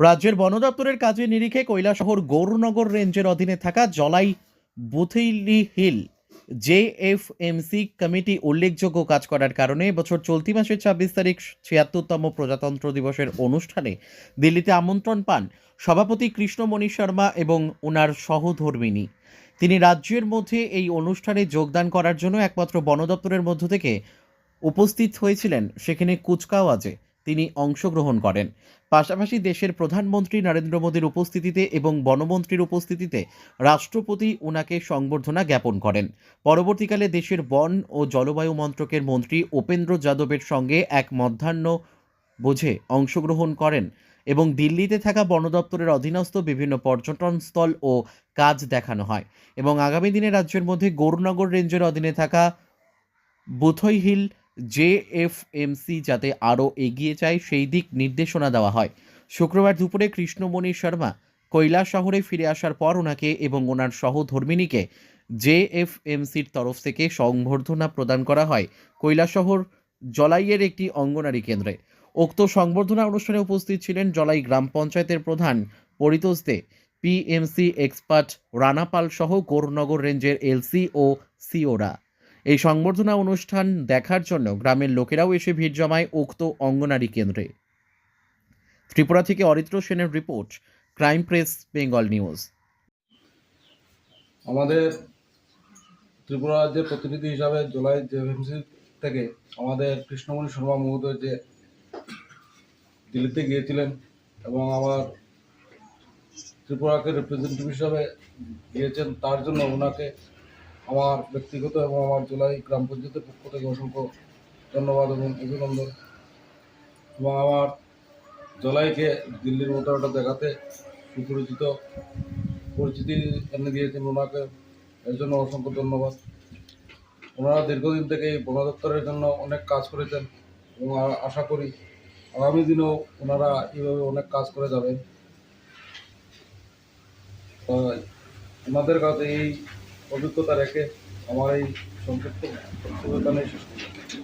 রাজ্যের বন দপ্তরের কাজে নিরিখে কৈলাসহর গৌরনগর রেঞ্জের অধীনে থাকা জলাই বুথৈলি হিল জেএফএমসি কমিটি উল্লেখযোগ্য কাজ করার কারণে এবছর চলতি মাসের ছাব্বিশ তারিখ ছিয়াত্তরতম প্রজাতন্ত্র দিবসের অনুষ্ঠানে দিল্লিতে আমন্ত্রণ পান সভাপতি কৃষ্ণমণি শর্মা এবং ওনার সহধর্মিনী। তিনি রাজ্যের মধ্যে এই অনুষ্ঠানে যোগদান করার জন্য একমাত্র বন দপ্তরের মধ্য থেকে উপস্থিত হয়েছিলেন, সেখানে কুচকাওয়াজে। তিনি অংশগ্রহণ করেন। পাশাপাশি দেশের প্রধানমন্ত্রী নরেন্দ্র মোদীর উপস্থিতিতে এবং বনমন্ত্রীর উপস্থিতিতে রাষ্ট্রপতি উনাকে সংবর্ধনা জ্ঞাপন করেন। পরবর্তীকালে দেশের বন ও জলবায়ু মন্ত্রকের মন্ত্রী উপেন্দ্র যাদবের সঙ্গে এক মধ্যাহ্ন বোঝে অংশগ্রহণ করেন এবং দিল্লিতে থাকা বন দপ্তরের অধীনস্থ বিভিন্ন পর্যটন স্থল ও কাজ দেখানো হয় এবং আগামী দিনে রাজ্যের মধ্যে গৌরনগর রেঞ্জের অধীনে থাকা বুথই হিল জেএফএমসি যাতে আরও এগিয়ে যায়, সেই দিক নির্দেশনা দেওয়া হয়। শুক্রবার দুপুরে কৃষ্ণমণি শর্মা কৈলাস শহরে ফিরে আসার পর ওনাকে এবং ওনার সহধর্মিনীকে জেএফএমসির তরফ থেকে সংবর্ধনা প্রদান করা হয়। কৈলাসহর জলাইয়ের একটি অঙ্গনারী কেন্দ্রে। উক্ত সংবর্ধনা অনুষ্ঠানে উপস্থিত ছিলেন জলাই গ্রাম পঞ্চায়েতের প্রধান পরিতোষ দে পিএমসি এক্সপার্ট রানাপাল সহ গৌরনগর রেঞ্জের এলসি ও সিওরা এই সংবর্ধনা অনুষ্ঠান দেখার জন্য গ্রামের লোকেরাও এসে ভিড় জমায় উক্ত অঙ্গনারী কেন্দ্রে। ত্রিপুরা থেকে অরিত্র সেনের report, crime press, Bengal news. আমাদের ত্রিপুরা রাজ্যের প্রতিনিধি হিসাবে জুলাই থেকে আমাদের কৃষ্ণমণি শর্মা মহোদয় যে দিল্লিতে গিয়েছিলেন এবং আমার ত্রিপুরাকে রিপ্রেজেন্টেটিভ হিসাবে গিয়েছেন, তার জন্য ওনাকে আমার ব্যক্তিগত এবং আমার জুলাই গ্রাম পঞ্চায়েতের পক্ষ থেকে অসংখ্য ধন্যবাদ এবং অভিনন্দন। এবং আমার জলাইকে দিল্লির মতো একটা দেখাতে সুপরিচিত পরিচিতি এনে দিয়েছেন ওনাকে, এর জন্য অসংখ্য ধন্যবাদ। ওনারা দীর্ঘদিন থেকে এই বন দপ্তরের জন্য অনেক কাজ করেছেন এবং আশা করি আগামী দিনেও ওনারা এইভাবে অনেক কাজ করে যাবেন। ওনাদের কাছে এই অভিজ্ঞতা রেখে আমার এই সংক্ষিপ্ত শেষ করলাম।